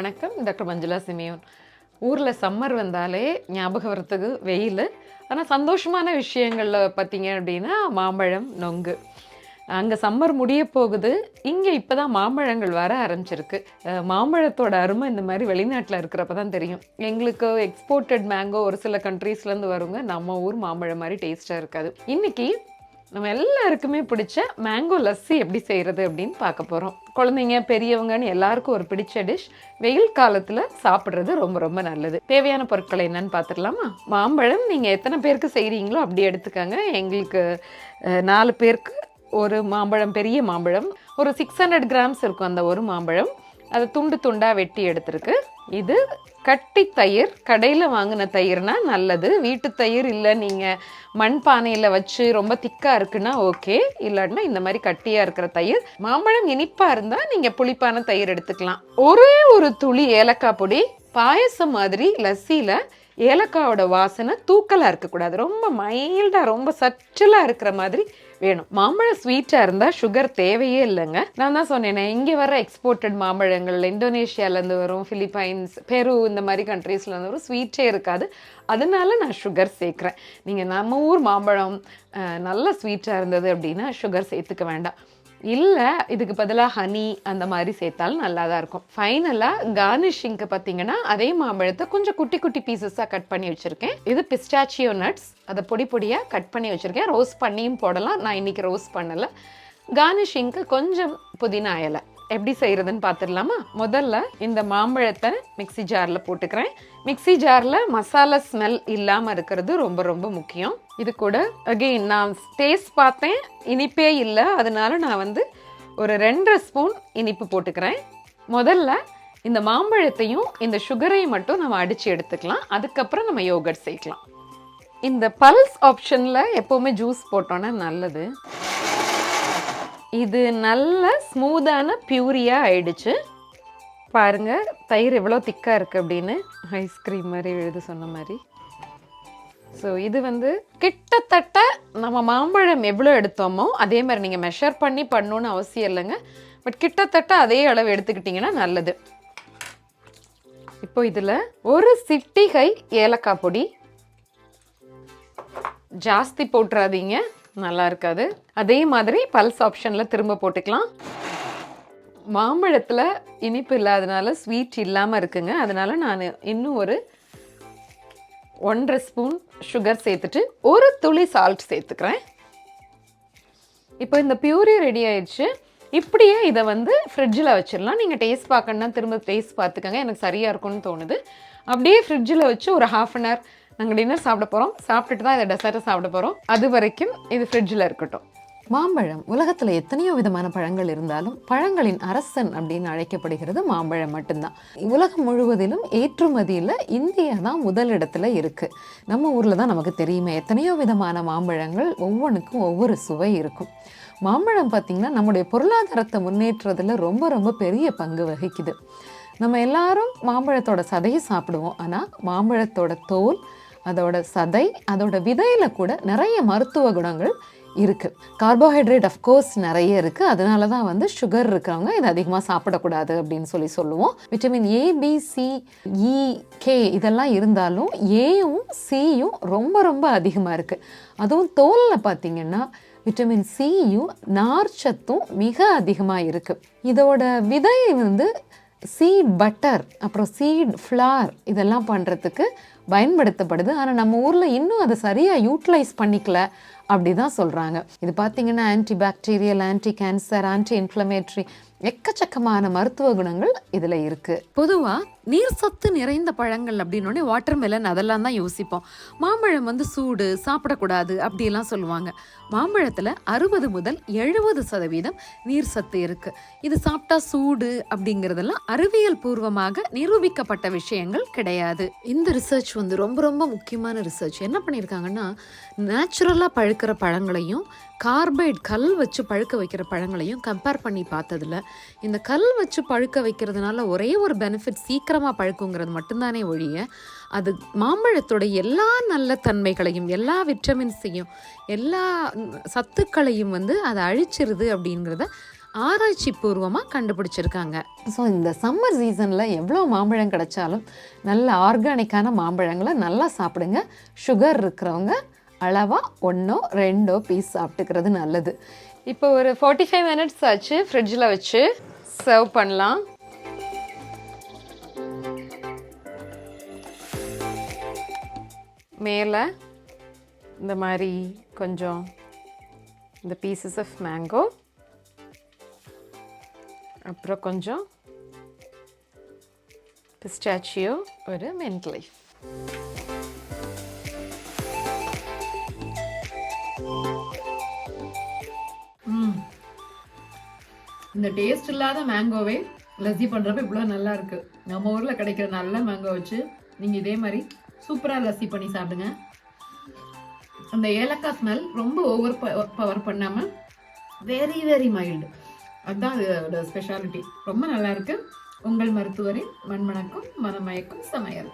வணக்கம் doctor Manjula Simeon. ஊரில் summer வந்தாலே ஞாபகம் வரத்துக்கு வெயில். ஆனால் சந்தோஷமான விஷயங்களில் பார்த்தீங்க அப்படின்னா மாம்பழம் நொங்கு. அங்கே சம்மர் முடிய போகுது. இங்கே இப்போ தான் மாம்பழங்கள் வர ஆரம்பிச்சிருக்கு. மாம்பழத்தோட அருமை இந்த மாதிரி வெளிநாட்டில் இருக்கிறப்ப தான் தெரியும். எங்களுக்கு எக்ஸ்போர்ட்டட் மேங்கோ ஒரு சில கண்ட்ரீஸ்லேருந்து வருங்க. நம்ம ஊர் மாம்பழம் மாதிரி டேஸ்ட்டாக இருக்காது. இன்னைக்கு நம்ம எல்லாருக்குமே பிடிச்ச மேங்கோ லஸ்ஸி எப்படி செய்கிறது அப்படின்னு பார்க்க போகிறோம் குழந்தைங்க பெரியவங்கன்னு எல்லாருக்கும் ஒரு பிடிச்ச டிஷ் வெயில் காலத்தில் சாப்பிட்றது ரொம்ப ரொம்ப நல்லது. தேவையான பொருட்கள் என்னன்னு பார்த்துடலாமா? மாம்பழம் நீங்கள் எத்தனை பேருக்கு செய்கிறீங்களோ அப்படி எடுத்துக்கோங்க. எங்களுக்கு நாலு பேருக்கு ஒரு மாம்பழம் பெரிய மாம்பழம் ஒரு சிக்ஸ் ஹண்ட்ரட் கிராம்ஸ் இருக்கும் அந்த ஒரு மாம்பழம். அதை துண்டு துண்டாக வெட்டி எடுத்திருக்கு. இது கட்டி தயிர் கடையில் வாங்கின தயிர்னா நல்லது. வீட்டு தயிர் இல்லை நீங்கள் மண் பானையில் வச்சு ரொம்ப திக்காக இருக்குன்னா ஓகே. இல்லாட்டினா இந்த மாதிரி கட்டியாக இருக்கிற தயிர் மாம்பழம் இனிப்பாக இருந்தால் நீங்கள் புளிப்பான தயிர் எடுத்துக்கலாம். ஒரே ஒரு துளி ஏலக்காய் பொடி பாயசம் மாதிரி லஸ்ஸியில் ஏலக்காயோட வாசனை தூக்கலாக இருக்கக்கூடாது. ரொம்ப மைல்டாக ரொம்ப சற்றலாக இருக்கிற மாதிரி வேணும். மாம்பழம் ஸ்வீட்டாக இருந்தால் சுகர் தேவையே இல்லைங்க. நான் தான் சொன்னேனே இங்கே வர எக்ஸ்போர்ட்டட் மாம்பழங்கள் இந்தோனேஷியாலேருந்து வரும் பிலிப்பைன்ஸ் பெரு இந்த மாதிரி கண்ட்ரீஸ்லேருந்து வரும் ஸ்வீட்டே இருக்காது. அதனால நான் சுகர் சேர்க்குறேன். நீங்கள் நம்ம ஊர் மாம்பழம் நல்ல ஸ்வீட்டாக இருந்தது அப்படின்னா சுகர் சேர்த்துக்க வேண்டாம். இல்லை இதுக்கு பதிலாக ஹனி அந்த மாதிரி சேர்த்தாலும் நல்லா தான் இருக்கும் ஃபைனலாக கார்னிஷிங்க்கு பார்த்தீங்கன்னா அதே மாம்பழத்தை கொஞ்சம் குட்டி குட்டி பீசஸாக கட் பண்ணி வச்சுருக்கேன். இது பிஸ்டாச்சியோ நட்ஸ் அதை பொடி பொடியாக கட் பண்ணி வச்சுருக்கேன். ரோஸ் பண்ணியும் போடலாம். நான் இன்றைக்கி ரோஸ் பண்ணலை. கார்னிஷிங்க்கு கொஞ்சம் புதினா இலை. எப்படி செய்கிறதுன்னு பார்த்துடலாமா முதல்ல இந்த மாம்பழத்தை மிக்ஸி ஜாரில் போட்டுக்கிறேன். மிக்ஸி ஜாரில் மசாலா ஸ்மெல் இல்லாமல் இருக்கிறது ரொம்ப ரொம்ப முக்கியம். இது கூட அகெயின் நான் டேஸ்ட் பார்த்தேன் இனிப்பே இல்லை. அதனால நான் வந்து ஒரு ரெண்டரை ஸ்பூன் இனிப்பு போட்டுக்கிறேன். முதல்ல இந்த மாம்பழத்தையும் இந்த சுகரையும் மட்டும் நம்ம அடித்து எடுத்துக்கலாம். அதுக்கப்புறம் நம்ம யோகட் சேர்க்கலாம். இந்த பல்ஸ் ஆப்ஷனில் எப்போவுமே ஜூஸ் போட்டோன்னா நல்லது. இது நல்ல ஸ்மூத்தான பியூரியாக ஆயிடுச்சு. பாருங்க தயிர் எவ்வளோ திக்காக இருக்குது அப்படின்னு ஐஸ்கிரீம் மாதிரி எழுது சொன்ன மாதிரி. ஸோ இது வந்து கிட்டத்தட்ட நம்ம மாம்பழம் எவ்வளோ எடுத்தோமோ அதே மாதிரி நீங்கள் மெஷர் பண்ணி பண்ணணும்னு அவசியம் இல்லைங்க. பட் கிட்டத்தட்ட அதே அளவு எடுத்துக்கிட்டிங்கன்னா நல்லது. இப்போ இதில் ஒரு சிட்டிகை ஏலக்காய் பொடி. ஜாஸ்தி போட்டுறாதீங்க. நல்லா இருக்காது. அதே மாதிரி பல்ஸ் ஆப்ஷனில் திரும்ப போட்டுக்கலாம். மாம்பழத்தில் இனிப்பு இல்லாதனால ஸ்வீட் இல்லாமல் இருக்குங்க. அதனால் நான் இன்னும் ஒரு ஒன்றரை ஸ்பூன் சுகர் சேர்த்துட்டு ஒரு துளி சால்ட் சேர்த்துக்கிறேன். இப்போ இந்த பியூரி ரெடி ஆயிடுச்சு. இப்படியே இதை வந்து ஃப்ரிட்ஜில் வச்சிடலாம். நீங்கள் டேஸ்ட் பார்க்கணுன்னா திரும்ப டேஸ்ட் பார்த்துக்கோங்க. எனக்கு சரியாக இருக்கும்னு தோணுது. அப்படியே ஃப்ரிட்ஜில் வச்சு ஒரு ஹாஃப் அன் ஹவர் நாங்கள் டின்னர் சாப்பிட போகிறோம் சாப்பிட்டுட்டு தான் இதை டெசர்ட்டை சாப்பிட போகிறோம் அது வரைக்கும் இது ஃப்ரிட்ஜில் இருக்கட்டும். மாம்பழம். உலகத்தில் எத்தனையோ விதமான பழங்கள் இருந்தாலும் பழங்களின் அரசன் அப்படின்னு அழைக்கப்படுகிறது மாம்பழம் மட்டும்தான். உலகம் முழுவதிலும் ஏற்றுமதியில் இந்தியா தான் முதலிடத்தில் இருக்குது நம்ம ஊரில் தான் நமக்கு தெரியுமே எத்தனையோ விதமான மாம்பழங்கள் ஒவ்வொன்றுக்கும் ஒவ்வொரு சுவை இருக்கும். மாம்பழம் பார்த்திங்கன்னா நம்முடைய பொருளாதாரத்தை முன்னேற்றத்தில் ரொம்ப ரொம்ப பெரிய பங்கு வகிக்குது. நம்ம எல்லாரும் மாம்பழத்தோட சதையை சாப்பிடுவோம். ஆனால் மாம்பழத்தோட தோல் அதோட சதை அதோட விதையில் கூட நிறைய மருத்துவ குணங்கள் இருக்குது கார்போஹைட்ரேட் அஃப்கோர்ஸ் நிறைய இருக்குது அதனால தான் வந்து சுகர் இருக்கிறவங்க இதை அதிகமாக சாப்பிடக்கூடாது அப்படின்னு சொல்லி சொல்லுவோம். Vitamin A B C E K இதெல்லாம் இருந்தாலும் ஏயும் சியும் ரொம்ப ரொம்ப அதிகமாக இருக்குது அதுவும் தோலில் பார்த்திங்கன்னா விட்டமின் சியும் நார்ச்சத்தும் மிக அதிகமாக இருக்குது இதோட விதை வந்து சீட் பட்டர் அப்புறம் சீட் ஃப்ளார் இதெல்லாம் பண்ணுறதுக்கு பயன்படுத்தப்படுது. ஆனால் நம்ம ஊரில் இன்னும் அதை சரியாக யூட்டிலைஸ் பண்ணிக்கல. அப்படி தான் சொல்கிறாங்க இது பார்த்தீங்கன்னா anti bacterial anti cancer anti inflammatory எக்கச்சக்கமான மருத்துவ குணங்கள் இதில் இருக்குது பொதுவாக நீர் சத்து நிறைந்த பழங்கள் அப்படின்னோடனே வாட்டர் மெலன் அதெல்லாம் தான் யோசிப்போம். மாம்பழம் வந்து சூடு சாப்பிடக்கூடாது அப்படியெல்லாம் சொல்லுவாங்க. மாம்பழத்தில் அறுபது முதல் எழுபது சதவீதம் நீர் சத்து இருக்குது இது சாப்பிட்டா சூடு அப்படிங்கிறதெல்லாம் அறிவியல் பூர்வமாக நிரூபிக்கப்பட்ட விஷயங்கள் கிடையாது. இந்த ரிசர்ச் வந்து ரொம்ப ரொம்ப முக்கியமான ரிசர்ச் என்ன பண்ணியிருக்காங்கன்னா நேச்சுரலாக இருக்கிற பழங்களையும் கார்பைட் கல் வச்சு பழுக்க வைக்கிற பழங்களையும் கம்பேர் பண்ணி பார்த்ததுல இந்த கல் வச்சு பழுக்க வைக்கிறதுனால ஒரே ஒரு பெனிஃபிட் சீக்கிரமாக பழுக்குங்கிறது மட்டும்தானே ஒழிய அது மாம்பழத்தோட எல்லா நல்ல தன்மைகளையும் எல்லா விட்டமின்ஸையும் எல்லா சத்துக்களையும் வந்து அதை அழிச்சிருது அப்படிங்கிறத ஆராய்ச்சி பூர்வமாக கண்டுபிடிச்சிருக்காங்க. ஸோ இந்த சம்மர் சீசனில் எவ்வளோ மாம்பழம் கிடைச்சாலும் நல்ல ஆர்கானிக்கான மாம்பழங்களை நல்லா சாப்பிடுங்க. சுகர் இருக்கிறவங்க அளவாக ஒன்றோ ரெண்டோ பீஸ் சாப்பிட்டுக்கிறது நல்லது. இப்போ ஒரு ஃபார்ட்டி ஃபைவ் மினிட்ஸ் ஆச்சு ஃப்ரிட்ஜில் வச்சு சர்வ் பண்ணலாம். மேலே இந்த மாதிரி கொஞ்சம் இந்த பீசஸ் ஆஃப் மேங்கோ அப்புறம் கொஞ்சம் பிஸ்டாச்சியோ ஒரு மென்ட் லைஃப் இந்த டேஸ்ட் இல்லாத மேங்கோவே லஸ்ஸி பண்ணுறப்ப இவ்வளோ நல்லா இருக்கு. நம்ம ஊரில் கிடைக்கிற நல்ல மேங்கோ வச்சு நீங்கள் இதே மாதிரி சூப்பராக லஸ்ஸி பண்ணி சாப்பிடுங்க. அந்த ஏலக்காய் ஸ்மெல் ரொம்ப ஓவர் பவர் பண்ணாமல் வெரி வெரி மைல்டு அதுதான் அதோட ஸ்பெஷாலிட்டி ரொம்ப நல்லா இருக்கு. உங்கள் மருத்துவரின் மண்மணக்கும் மனமயக்கும் சமையல்.